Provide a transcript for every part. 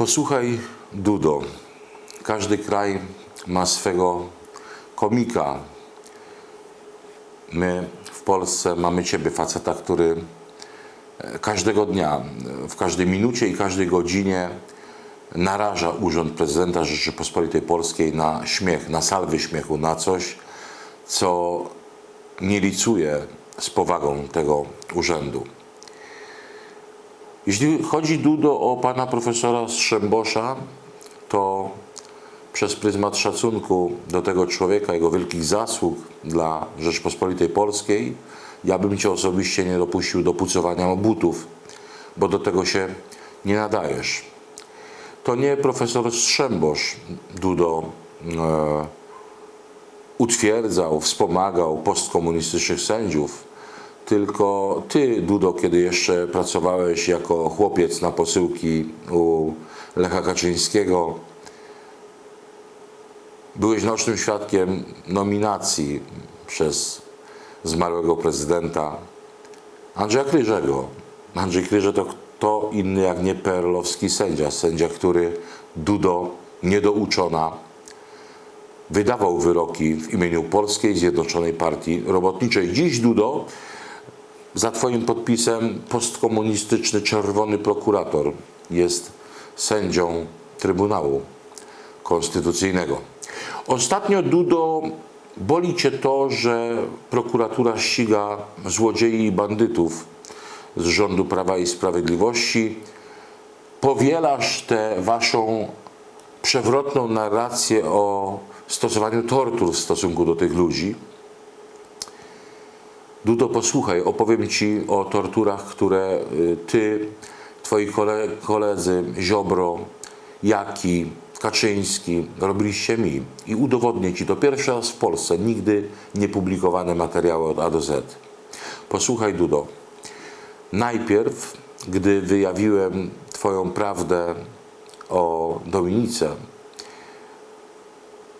Posłuchaj, Dudo. Każdy kraj ma swego komika. My w Polsce mamy Ciebie, faceta, który e, każdego dnia, w każdej minucie i każdej godzinie naraża Urząd Prezydenta Rzeczypospolitej Polskiej na śmiech, na salwy śmiechu, na coś, co nie licuje z powagą tego urzędu. Jeśli chodzi Dudo o pana profesora Strzembosza, to przez pryzmat szacunku do tego człowieka, jego wielkich zasług dla Rzeczpospolitej Polskiej, ja bym cię osobiście nie dopuścił do pucowania butów, bo do tego się nie nadajesz. To nie profesor Strzembosz, Dudo, e, utwierdzał, wspomagał postkomunistycznych sędziów, tylko ty, Dudo, kiedy jeszcze pracowałeś jako chłopiec na posyłki u Lecha Kaczyńskiego, byłeś nocnym świadkiem nominacji przez zmarłego prezydenta Andrzeja Kryżego. Andrzej Kryże to kto inny jak nie perlowski sędzia, sędzia, który Dudo niedouczona wydawał wyroki w imieniu Polskiej Zjednoczonej Partii Robotniczej. Dziś Dudo za Twoim podpisem postkomunistyczny czerwony prokurator jest sędzią Trybunału Konstytucyjnego. Ostatnio Dudo boli Cię to, że prokuratura ściga złodziei i bandytów z rządu Prawa i Sprawiedliwości. Powielasz tę Waszą przewrotną narrację o stosowaniu tortur w stosunku do tych ludzi. Dudo, posłuchaj, opowiem Ci o torturach, które y, Ty, Twoi kole- koledzy Ziobro, Jaki, Kaczyński robiliście mi i udowodnię Ci to pierwszy raz w Polsce, nigdy nie publikowane materiały od A do Z. Posłuchaj, Dudo. Najpierw, gdy wyjawiłem Twoją prawdę o Dominice,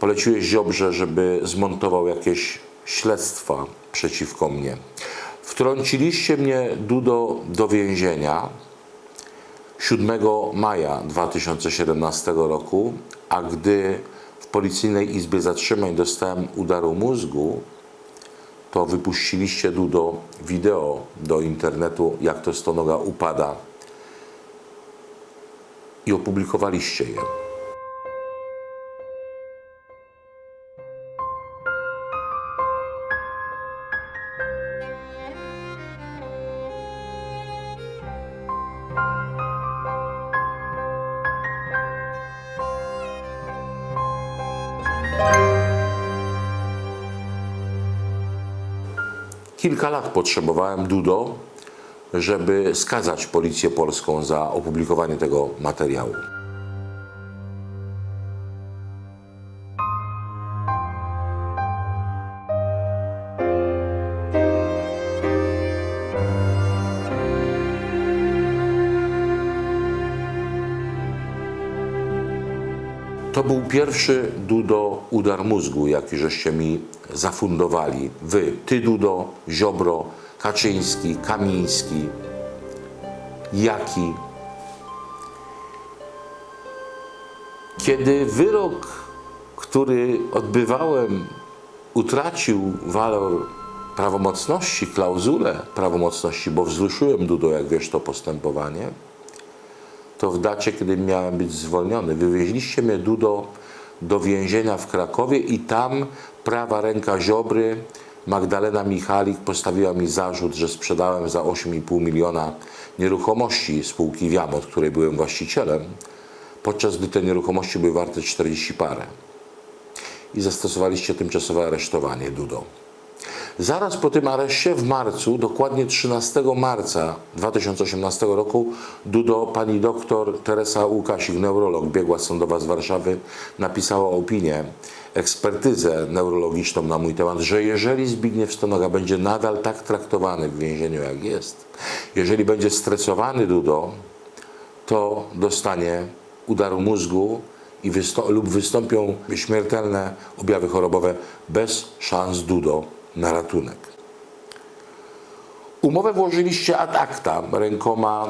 poleciłeś Ziobrze, żeby zmontował jakieś śledztwa przeciwko mnie. Wtrąciliście mnie, Dudo, do więzienia 7 maja 2017 roku, a gdy w policyjnej izbie zatrzymań dostałem udaru mózgu, to wypuściliście Dudo wideo do internetu, jak to stonoga upada i opublikowaliście je. Kilka lat potrzebowałem Dudo, żeby skazać policję polską za opublikowanie tego materiału. To był pierwszy Dudo udar mózgu, jaki żeście mi zafundowali. Wy, ty Dudo, Ziobro, Kaczyński, Kamiński, Jaki. Kiedy wyrok, który odbywałem, utracił walor prawomocności, klauzulę prawomocności, bo wzruszyłem Dudo, jak wiesz, to postępowanie, to w dacie, kiedy miałem być zwolniony, wywieźliście mnie Dudo do więzienia w Krakowie i tam prawa ręka Ziobry, Magdalena Michalik postawiła mi zarzut, że sprzedałem za 8,5 miliona nieruchomości spółki Wiamot, której byłem właścicielem, podczas gdy te nieruchomości były warte 40 parę. I zastosowaliście tymczasowe aresztowanie Dudo. Zaraz po tym areszcie w marcu, dokładnie 13 marca 2018 roku, Dudo, pani doktor Teresa Łukasik, neurolog, biegła sądowa z Warszawy, napisała opinię, ekspertyzę neurologiczną na mój temat, że jeżeli Zbigniew Stonoga będzie nadal tak traktowany w więzieniu, jak jest, jeżeli będzie stresowany Dudo, to dostanie udaru mózgu i lub wystąpią śmiertelne objawy chorobowe bez szans Dudo na ratunek. Umowę włożyliście ad acta rękoma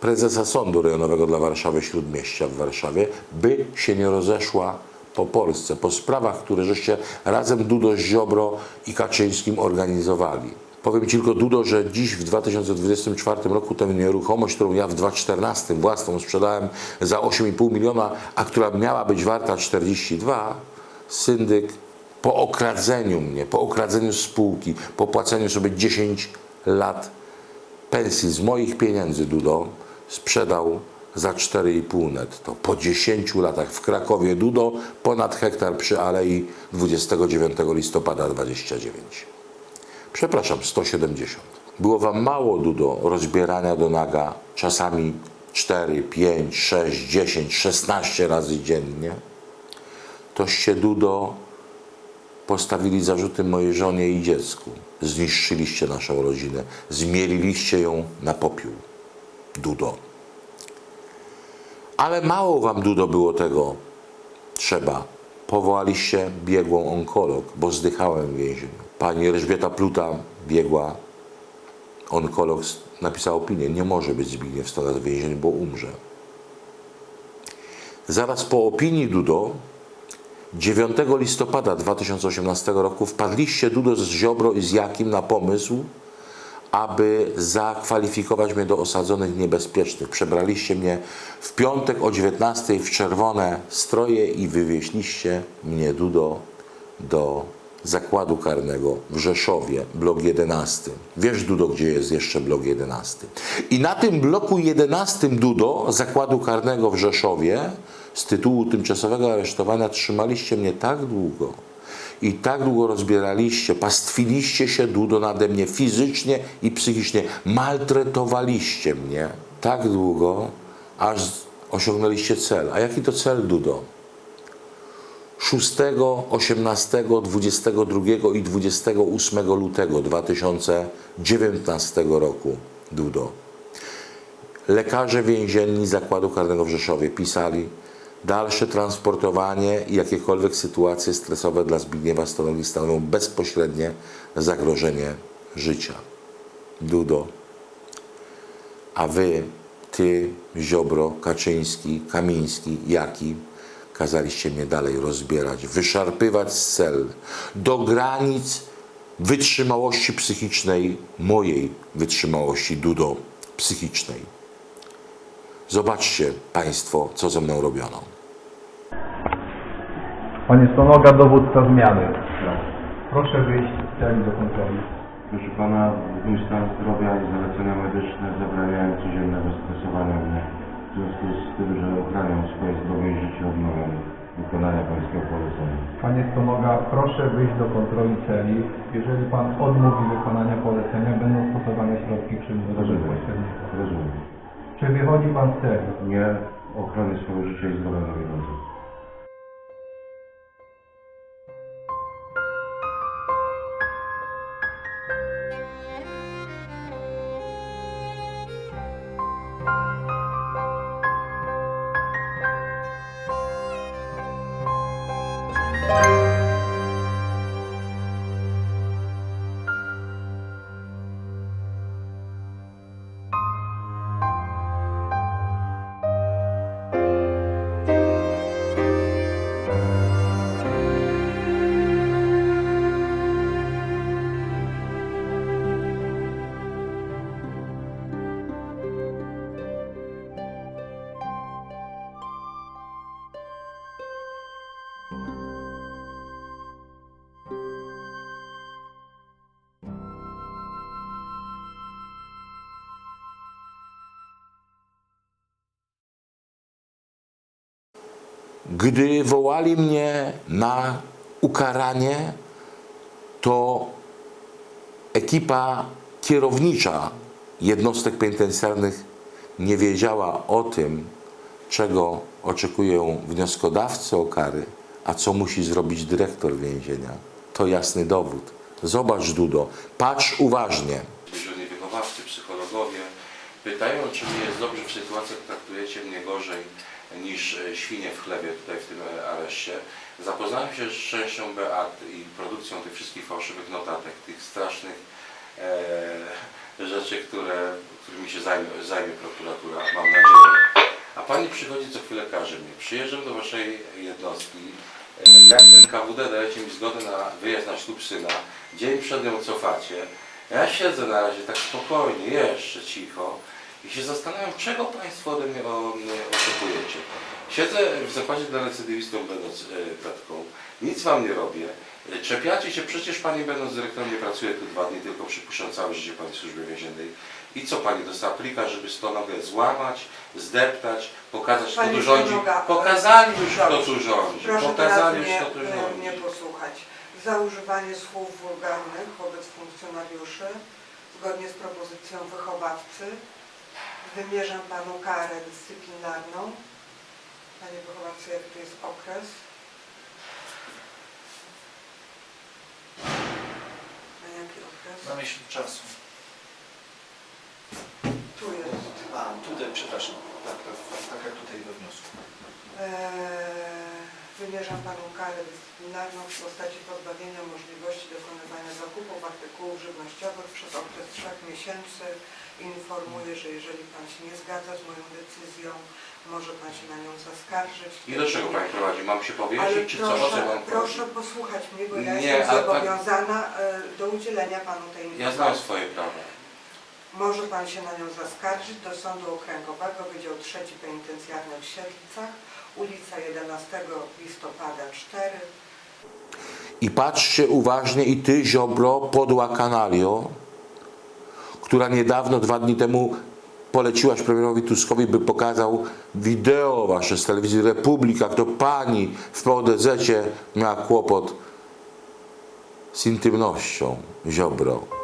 prezesa Sądu Rejonowego dla Warszawy Śródmieścia w Warszawie, by się nie rozeszła po Polsce, po sprawach, które żeście razem Dudo, Ziobro i Kaczyńskim organizowali. Powiem Ci tylko, Dudo, że dziś w 2024 roku tę nieruchomość, którą ja w 2014 własną sprzedałem za 8,5 miliona, a która miała być warta 42, syndyk po okradzeniu mnie, po okradzeniu spółki, po płaceniu sobie 10 lat pensji z moich pieniędzy, Dudo, sprzedał za 4,5 netto. Po 10 latach w Krakowie, Dudo, ponad hektar przy Alei 29 listopada 29. Przepraszam, 170. Było wam mało, Dudo, rozbierania do naga czasami 4, 5, 6, 10, 16 razy dziennie? Toście, Dudo, postawili zarzuty mojej żonie i dziecku. Zniszczyliście naszą rodzinę, zmieliliście ją na popiół. Dudo. Ale mało wam, Dudo, było tego. Trzeba. Powołaliście biegłą onkolog, bo zdychałem w więzieniu. Pani Elżbieta Pluta, biegła onkolog, napisała opinię. Nie może być Zbigniew Stolar w więzieniu, bo umrze. Zaraz po opinii Dudo 9 listopada 2018 roku wpadliście Dudo z Ziobro i z Jakim na pomysł, aby zakwalifikować mnie do osadzonych niebezpiecznych. Przebraliście mnie w piątek o 19 w czerwone stroje i wywieźliście mnie Dudo do zakładu karnego w Rzeszowie, blok 11. Wiesz, Dudo, gdzie jest jeszcze blok 11. I na tym bloku 11 Dudo, zakładu karnego w Rzeszowie, z tytułu tymczasowego aresztowania trzymaliście mnie tak długo i tak długo rozbieraliście, pastwiliście się Dudo nade mnie fizycznie i psychicznie, maltretowaliście mnie tak długo, aż osiągnęliście cel. A jaki to cel, Dudo? 6, 18, 22 i 28 lutego 2019 roku, Dudo. Lekarze więzienni Zakładu Karnego w Rzeszowie pisali, dalsze transportowanie i jakiekolwiek sytuacje stresowe dla Zbigniewa Stanowi stanowią bezpośrednie zagrożenie życia. Dudo. A wy, ty, Ziobro, Kaczyński, Kamiński, Jaki, kazaliście mnie dalej rozbierać, wyszarpywać z cel do granic wytrzymałości psychicznej, mojej wytrzymałości, Dudo, psychicznej. Zobaczcie Państwo, co ze mną robiono. Panie Stonoga, dowódca zmiany. Proszę wyjść z celi do kontroli. Proszę pana, mój stan zdrowia i zalecenia medyczne zabraniają codziennego stresowania mnie. W związku z tym, że ochraniam swoje zdrowie i życie odmawiam wykonania pańskiego polecenia. Panie Stonoga, proszę wyjść do kontroli celi. Jeżeli Pan odmówi wykonania polecenia, będą stosowane środki przymusu bezpośredniego. Rozumiem. Czy wychodzi Pan z celi? Nie ochronię swojego życia i zdrowia na bieżąco. Gdy wołali mnie na ukaranie, to ekipa kierownicza jednostek penitencjarnych nie wiedziała o tym, czego oczekują wnioskodawcy o kary, a co musi zrobić dyrektor więzienia. To jasny dowód. Zobacz, Dudo, patrz uważnie. Dyżurni wychowawcy, psychologowie pytają, czy mi jest dobrze w sytuacjach, traktujecie mnie gorzej niż e, świnie w chlebie tutaj w tym e, areszcie. Zapoznałem się z częścią Beat i produkcją tych wszystkich fałszywych notatek, tych strasznych e, rzeczy, które, którymi się zajmie, zajmie prokuratura, mam nadzieję. A pani przychodzi co chwilę każe mnie. Przyjeżdżam do waszej jednostki. e, Jak NKWD dajecie mi zgodę na wyjazd na ślub syna, dzień przed nią cofacie. Ja siedzę na razie tak spokojnie, jeszcze cicho i się zastanawiam, czego Państwo ode mnie, mnie oczekujecie. Siedzę w zakładzie dla recydywistów będąc e, petką, nic Wam nie robię. E, Czepiacie się, przecież Pani będąc dyrektorem nie pracuje tu dwa dni, tylko przypuszczam całe życie Pani w służbie więziennej. I co Pani dostała plika, żeby stonogę złamać, zdeptać, pokazać kto tu rządzi? stonoga- Pokazali już kto tu rządzi. Proszę Pokazali już kto tu e, rządzi. mnie posłuchać. Za używanie słów wulgarnych wobec funkcjonariuszy, zgodnie z propozycją wychowawcy, wymierzam Panu karę dyscyplinarną. Panie wychowawcy, jaki to jest okres? Na jaki okres? Na miesiąc czasu. Tu jest. A, tutaj, przepraszam. Tak, tak, tak jak tutaj we wniosku. Eee, Wymierzam Panu karę dyscyplinarną w postaci pozbawienia możliwości dokonywania zakupów artykułów żywnościowych przez okres trzech miesięcy. Informuję, że jeżeli Pan się nie zgadza z moją decyzją, może Pan się na nią zaskarżyć. I do czego Pani prowadzi? Mam się powiedzieć, czy co? O co proszę, mam proszę posłuchać mnie, bo ja Nie, jestem Pani- zobowiązana e, do udzielenia Panu tej Ja informacji. znam swoje prawa. Może Pan się na nią zaskarżyć do Sądu Okręgowego, Wydział Trzeci Penitencjarny w Siedlcach, ulica 11 listopada 4. I patrzcie uważnie i ty, Ziobro, podła kanalio, która niedawno, dwa dni temu poleciłaś premierowi Tuskowi, by pokazał wideo wasze z telewizji Republika, to pani w PODZ miała kłopot z intymnością, Ziobro.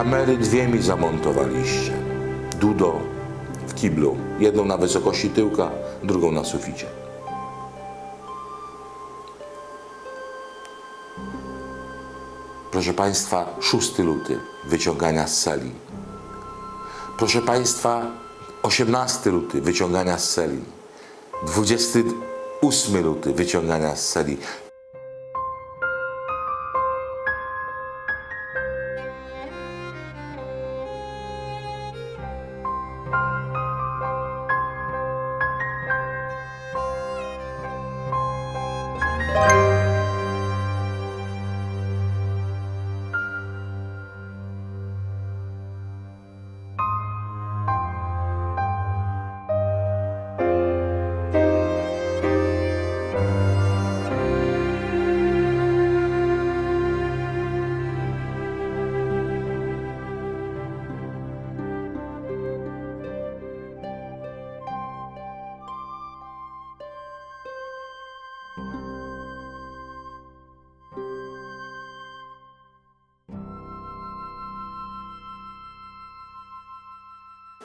Kamery dwie mi zamontowaliście. Dudo w kiblu. Jedną na wysokości tyłka, drugą na suficie. Proszę Państwa, 6 luty wyciągania z celi. Proszę Państwa, 18 luty wyciągania z celi. 28 luty wyciągania z celi.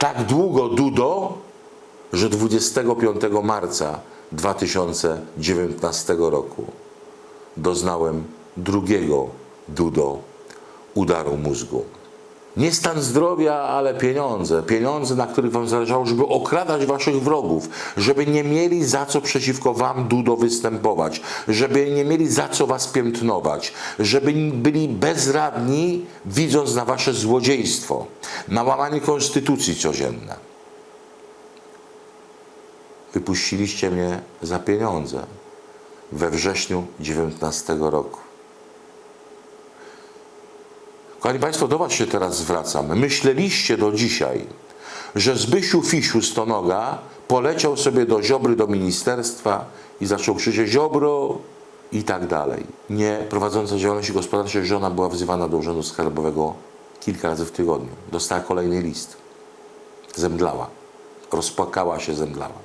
Tak długo Dudo, że 25 marca 2019 roku doznałem drugiego Dudo udaru mózgu. Nie stan zdrowia, ale pieniądze. Pieniądze, na których wam zależało, żeby okradać waszych wrogów, żeby nie mieli za co przeciwko wam Dudo występować, żeby nie mieli za co was piętnować, żeby byli bezradni, widząc na wasze złodziejstwo, na łamanie konstytucji codzienne. Wypuściliście mnie za pieniądze we wrześniu 19 roku. Kochani Państwo, do Was się teraz zwracam. Myśleliście do dzisiaj, że Zbysiu Fisiu Stonoga poleciał sobie do Ziobry, do ministerstwa i zaczął krzyczeć Ziobro i tak dalej. Nie, prowadząca działalność gospodarczej żona była wzywana do Urzędu Skarbowego kilka razy w tygodniu. Dostała kolejny list. Zemdlała. Rozpłakała się, zemdlała.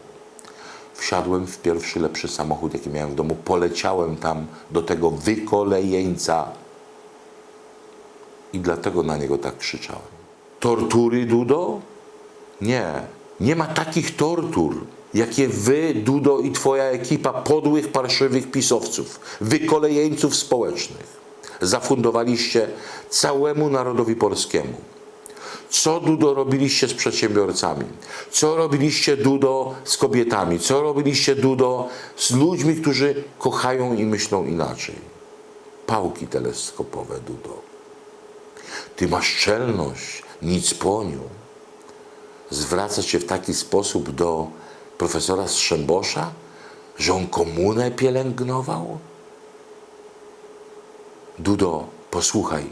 Wsiadłem w pierwszy lepszy samochód, jaki miałem w domu. Poleciałem tam do tego wykolejeńca i dlatego na niego tak krzyczałem. Tortury, Dudo? Nie. Nie ma takich tortur, jakie wy, Dudo i twoja ekipa podłych, parszywych pisowców, wykolejeńców społecznych zafundowaliście całemu narodowi polskiemu. Co Dudo robiliście z przedsiębiorcami? Co robiliście Dudo z kobietami? Co robiliście Dudo z ludźmi, którzy kochają i myślą inaczej? Pałki teleskopowe, Dudo. Ty masz czelność, nic poniu. Zwracać się w taki sposób do profesora Strzembosza, że on komunę pielęgnował? Dudo, posłuchaj.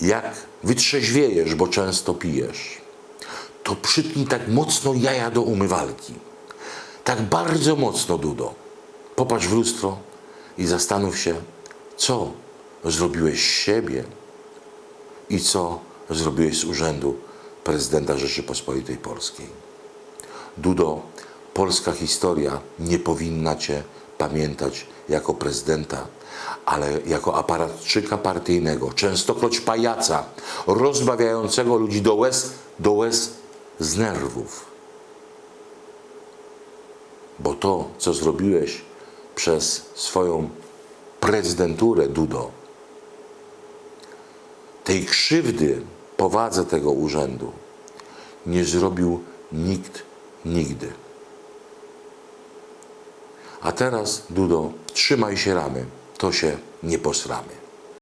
Jak wytrzeźwiejesz, bo często pijesz, to przytnij tak mocno jaja do umywalki. Tak bardzo mocno, Dudo. Popatrz w lustro i zastanów się, co zrobiłeś z siebie i co zrobiłeś z urzędu prezydenta Rzeczypospolitej Polskiej. Dudo, polska historia nie powinna Cię pamiętać jako prezydenta, ale jako aparatczyka partyjnego, częstokroć pajaca, rozbawiającego ludzi do łez, do łez z nerwów. Bo to, co zrobiłeś przez swoją prezydenturę, Dudo, tej krzywdy powadze tego urzędu nie zrobił nikt nigdy. A teraz, Dudo, trzymaj się ramy, to się nie posramy.